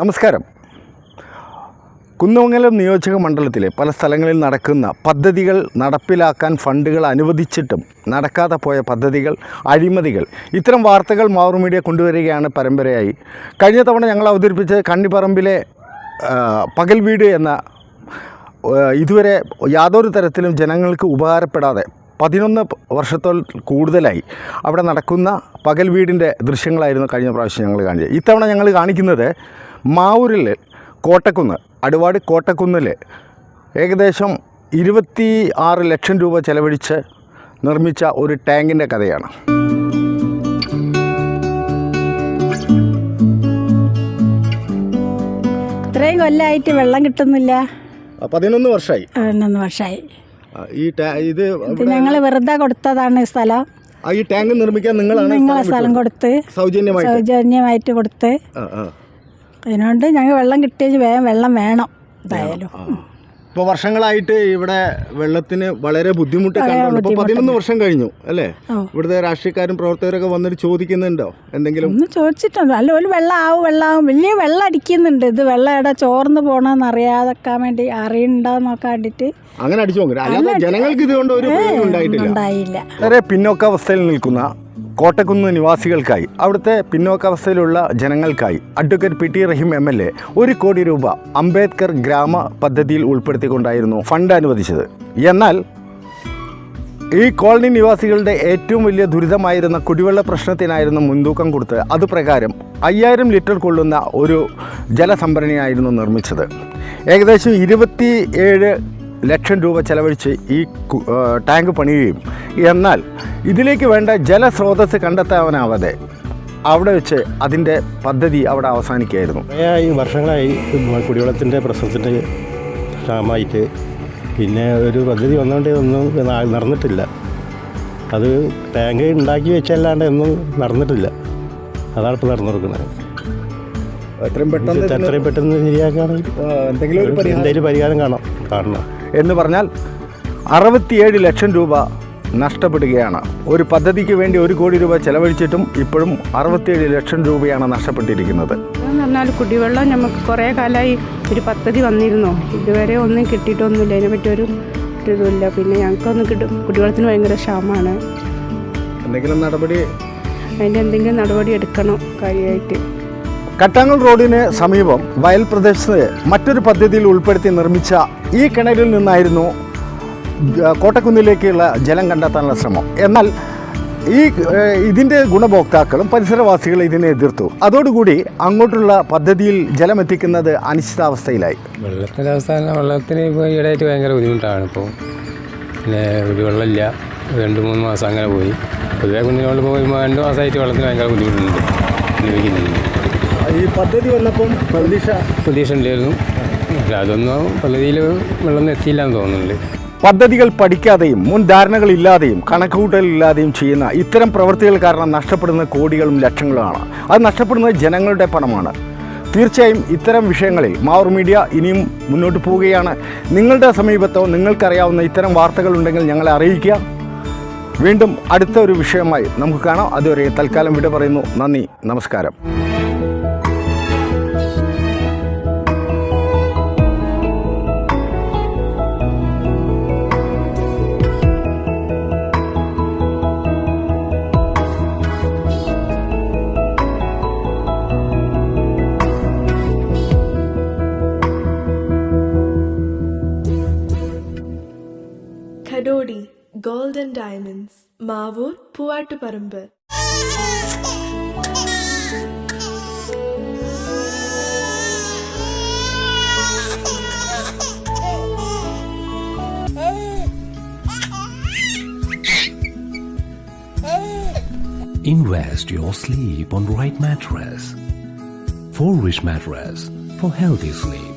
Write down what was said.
നമസ്കാരം. കുന്നമംഗലം നിയോജക മണ്ഡലത്തിലെ പല സ്ഥലങ്ങളിൽ നടക്കുന്ന പദ്ധതികൾ നടപ്പിലാക്കാൻ ഫണ്ടുകൾ അനുവദിച്ചിട്ടും നടക്കാതെ പോയ പദ്ധതികൾ അഴിമതികൾ ഇത്തരം വാർത്തകൾ മാവൂർ മീഡിയ കൊണ്ടുവരികയാണ് പരമ്പരയായി. കഴിഞ്ഞ തവണ ഞങ്ങൾ അവതരിപ്പിച്ച കണ്ണിപ്പറമ്പിലെ പകൽ വീട് എന്ന ഇതുവരെ യാതൊരു തരത്തിലും ജനങ്ങൾക്ക് ഉപകാരപ്പെടാതെ പതിനൊന്ന് വർഷത്തോൾ കൂടുതലായി അവിടെ നടക്കുന്ന പകൽ വീടിന്റെ ദൃശ്യങ്ങളായിരുന്നു കഴിഞ്ഞ പ്രാവശ്യം ഞങ്ങൾ കാണിച്ചത്. ഇത്തവണ ഞങ്ങൾ കാണിക്കുന്നത് മാവൂരിൽ കോട്ടക്കുന്ന് അടുവാട് കോട്ടക്കുന്നിൽ ഏകദേശം ഇരുപത്തി ആറ് ലക്ഷം രൂപ ചെലവഴിച്ച് നിർമ്മിച്ച ഒരു ടാങ്കിന്റെ കഥയാണ്. ഇത്രയും കൊല്ലമായിട്ട് വെള്ളം കിട്ടുന്നില്ല. പതിനൊന്ന് വർഷമായി പതിനൊന്ന് വർഷമായി ഈ ഇത് ഞങ്ങൾ വെറുതെ കൊടുത്തതാണ് സ്ഥലം. ഈ ടാങ്ക് നിർമ്മിക്കാൻ നിങ്ങളാണ് നിങ്ങളെ സ്ഥലം കൊടുത്ത്. സൗജന്യമായിട്ട്? സൗജന്യമായിട്ട് കൊടുത്ത്. അതിനോണ്ട് ഞങ്ങൾ വെള്ളം കിട്ടിയ വേഗം വെള്ളം വേണം എന്തായാലും. ഇപ്പോൾ വർഷങ്ങളായിട്ട് ഇവിടെ വെള്ളത്തിന് വളരെ ബുദ്ധിമുട്ട് കണ്ടുണ്ട് ഇപ്പോൾ പതിനൊന്ന് വർഷം കഴിഞ്ഞു അല്ലേ. ഇവിടുത്തെ രാഷ്ട്രീയക്കാരും പ്രവർത്തകരൊക്കെ വന്നിട്ട് ചോദിക്കുന്നുണ്ടോ എന്തെങ്കിലും? ഒന്നും ചോദിച്ചിട്ടുണ്ട് അല്ല ഒരു വെള്ളം ആവും വെള്ളം ആവും വലിയ വെള്ളം അടിക്കുന്നുണ്ട്. ഇത് വെള്ളം എവിടെ ചോർന്ന് പോകണമെന്ന് അറിയാതെക്കാൻ വേണ്ടി അറിയണ്ടോ നോക്കാൻ വേണ്ടിയിട്ട് അങ്ങനെ അടിച്ചു നോക്കില്ല അല്ലാതെ ജനങ്ങൾക്ക് ഇതുകൊണ്ട് ഒരു ഉണ്ടായിട്ടില്ല. പിന്നോക്കാവസ്ഥയിൽ നിൽക്കുന്ന കോട്ടക്കുന്ന് നിവാസികൾക്കായി അവിടുത്തെ പിന്നോക്കാവസ്ഥയിലുള്ള ജനങ്ങൾക്കായി advocate P T Rahim M L A ഒരു കോടി രൂപ അംബേദ്കർ ഗ്രാമ പദ്ധതിയിൽ ഉൾപ്പെടുത്തിക്കൊണ്ടായിരുന്നു ഫണ്ട് അനുവദിച്ചത്. എന്നാൽ ഈ കോളനി നിവാസികളുടെ ഏറ്റവും വലിയ ദുരിതമായിരുന്ന കുടിവെള്ള പ്രശ്നത്തിനായിരുന്നു മുൻതൂക്കം കൊടുത്ത് അതുപ്രകാരം അയ്യായിരം ലിറ്റർ കൊള്ളുന്ന ഒരു ജലസംഭരണിയായിരുന്നു നിർമ്മിച്ചത്. ഏകദേശം ഇരുപത്തി ഏഴ് ലക്ഷം രൂപ ചെലവഴിച്ച് ഈ ടാങ്ക് പണിയുകയും. എന്നാൽ ഇതിലേക്ക് വേണ്ട ജലസ്രോതസ് കണ്ടെത്താനാവാതെ അവിടെ വെച്ച് അതിന്റെ പദ്ധതി അവിടെ അവസാനിക്കുകയായിരുന്നു. ഈ വർഷങ്ങളായി കുടിവെള്ളത്തിന്റെ പ്രശ്നത്തിന്റെ ക്ഷാമമായിട്ട് പിന്നെ ഒരു പദ്ധതി വന്നുകൊണ്ട് ഒന്നും നടന്നിട്ടില്ല. അത് ടാങ്ക് ഉണ്ടാക്കി വെച്ചല്ലാണ്ട് ഒന്നും നടന്നിട്ടില്ല. അതാണ് ഇപ്പോൾ നടന്നു കൊടുക്കുന്നത് എത്രയും പെട്ടെന്ന് എത്രയും പെട്ടെന്ന് ശരിയാക്കുകയാണെങ്കിൽ എന്തെങ്കിലും ഒരു പരിഹാരം എന്തെങ്കിലും പരിഹാരം. കാണാം കാണണം. എന്ന് പറഞ്ഞാൽ അറുപത്തിയേഴ് ലക്ഷം രൂപ നഷ്ടപ്പെടുകയാണ്. ഒരു പദ്ധതിക്ക് വേണ്ടി ഒരു കോടി രൂപ ചെലവഴിച്ചിട്ടും ഇപ്പോഴും അറുപത്തിയേഴ് ലക്ഷം രൂപയാണ് നഷ്ടപ്പെട്ടിരിക്കുന്നത്. എന്ന് പറഞ്ഞാൽ കുടിവെള്ളം നമുക്ക് കുറേ കാലമായി ഒരു പദ്ധതി വന്നിരുന്നു. ഇതുവരെ ഒന്നും കിട്ടിയിട്ടൊന്നുമില്ല. അതിനെപ്പറ്റി ഒരു ഒരു ഇതുമില്ല. പിന്നെ ഞങ്ങൾക്കൊന്നും കിട്ടും കുടിവെള്ളത്തിന് ഭയങ്കര ക്ഷാമമാണ്. എന്തെങ്കിലും നടപടി? അതിന്റെ എന്തെങ്കിലും നടപടി എടുക്കണം കാര്യമായിട്ട്. കട്ടാങ്ങൽ റോഡിന് സമീപം വയൽ പ്രദേശത്ത് മറ്റൊരു പദ്ധതിയിൽ ഉൾപ്പെടുത്തി നിർമ്മിച്ച ഈ കിണറിൽ നിന്നായിരുന്നു കോട്ടക്കുന്നിലേക്കുള്ള ജലം കണ്ടെത്താനുള്ള ശ്രമം. എന്നാൽ ഈ ഇതിന്റെ ഗുണഭോക്താക്കളും പരിസരവാസികളും ഇതിനെ എതിർത്തു. അതോടുകൂടി അങ്ങോട്ടുള്ള പദ്ധതിയിൽ ജലം എത്തിക്കുന്നത് അനിശ്ചിതാവസ്ഥയിലായി. വെള്ളത്തിന്റെ അവസ്ഥ വെള്ളത്തിന് ഇപ്പോൾ ഈടായിട്ട് ഭയങ്കര ബുദ്ധിമുട്ടാണ് ഇപ്പോൾ പിന്നെ ഒരു വെള്ളമില്ല. രണ്ട് മൂന്ന് മാസം അങ്ങനെ പോയി. പൊതുവെ കുഞ്ഞിനോട് പോയി രണ്ട് മാസമായിട്ട് വെള്ളത്തിന് ഭയങ്കര ബുദ്ധിമുട്ടുണ്ട്. അനുഭവിക്കുന്നുണ്ട് ഈ പദ്ധതി വന്നപ്പം പ്രതീക്ഷ? പ്രതീക്ഷ ഉണ്ടായിരുന്നു അതൊന്നും പദ്ധതിയിൽ വെള്ളം എത്തിയില്ല എന്ന് തോന്നുന്നുണ്ട്. പദ്ധതികൾ പഠിക്കാതെയും മുൻ ധാരണകളില്ലാതെയും കണക്കുകൂട്ടലില്ലാതെയും ചെയ്യുന്ന ഇത്തരം പ്രവൃത്തികൾ കാരണം നഷ്ടപ്പെടുന്ന കോടികളും ലക്ഷങ്ങളുമാണ്. അത് നഷ്ടപ്പെടുന്നത് ജനങ്ങളുടെ പണമാണ്. തീർച്ചയായും ഇത്തരം വിഷയങ്ങളിൽ മാവൂർ മീഡിയ ഇനിയും മുന്നോട്ട് പോവുകയാണ്. നിങ്ങളുടെ സമീപത്തോ നിങ്ങൾക്കറിയാവുന്ന ഇത്തരം വാർത്തകൾ ഉണ്ടെങ്കിൽ ഞങ്ങളെ അറിയിക്കുക. വീണ്ടും അടുത്ത ഒരു വിഷയമായി നമുക്ക് കാണാം. അതുവരെ തൽക്കാലം വിട പറയുന്നു. നന്ദി നമസ്കാരം. ഖഡോഡി golden diamonds Mavoor Poovattuparamba Invest your sleep on right mattress. For rich mattress for healthy sleep.